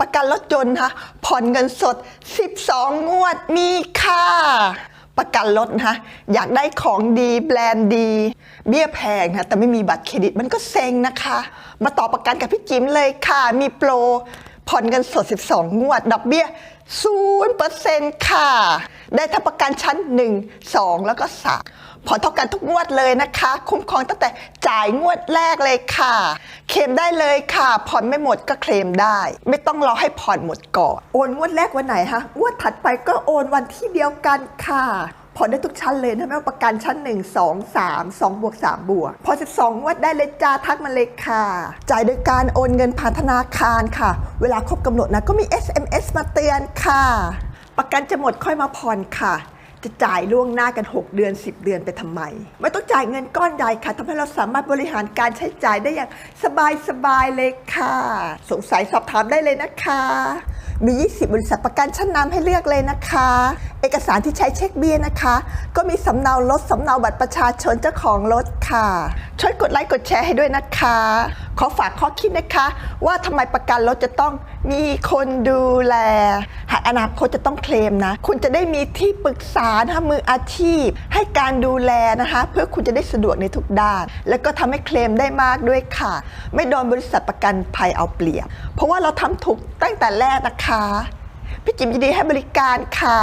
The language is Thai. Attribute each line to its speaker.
Speaker 1: ประกันรถยนต์นะคะผ่อนเงินสด 12 งวดมีค่ะประกันรถนะคะอยากได้ของดีแบรนด์ดี เบี้ยแพงนะแต่ไม่มีบัตรเครดิตมันก็เซ็งนะคะ มาต่อประกันกับพี่จิ๋มเลยค่ะ มีโปร ผ่อนเงินสด 12 งวด ดอกเบี้ย 0%ค่ะ ได้ทั้งประกันชั้น 1 2 แล้วก็ 3 ผ่อนเท่ากันทุกงวดเลยนะคะ คุ้มครองตั้งแต่จ่ายงวดแรกเลยค่ะ เคลมได้เลยค่ะ ผ่อนไม่หมดก็เคลมได้ ไม่ต้องรอให้ผ่อนหมดก่อน โอนงวดแรกวันไหนฮะ งวดถัดไปก็โอนวันที่เดียวกันค่ะ ผ่อนได้ทุกชั้นเลยนะไม่ว่าประกันชั้น 1 2 3 2บวก3บวกพอ 12งวดได้เลยจ้าทักมาเลยค่ะ จ่ายโดยการโอนเงินผ่านธนาคารค่ะ เวลาครบกำหนดนะก็มี SMS มาเตือนค่ะ ประกันจะหมดค่อยมาผ่อนค่ะ จะจ่ายล่วงหน้ากัน 6 เดือน 10 เดือนไปทำไม ไม่ต้องจ่ายเงินก้อนใหญ่ค่ะทำให้เราสามารถบริหารการใช้จ่ายได้อย่างสบายๆเลยค่ะ สงสัยสอบถามได้เลยนะคะ มี 20 บริษัทประกันชั้นนำให้เลือกเลยนะคะ เอกสารที่ใช้เช็คเบี้ยนะคะ ก็มีสำเนารถสำเนาบัตรประชาชนเจ้าของรถค่ะ ช่วยกดไลค์กดแชร์ให้ด้วยนะคะ ขอฝากข้อคิดนะคะ ว่าทำไมประกันรถจะต้องมีคนดูแล หากอนาคตจะต้องเคลมนะ คุณจะได้มีที่ปรึกษานะคะมืออาชีพ ให้การดูแลนะคะ เพื่อคุณจะได้สะดวกในทุกด้าน แล้วก็ทำให้เคลมได้มากด้วยค่ะ ไม่โดนบริษัทประกันภัยเอาเปรียบ เพราะว่าเราทำถูกตั้งแต่แรกนะคะ พี่จิมยินดีให้บริการค่ะ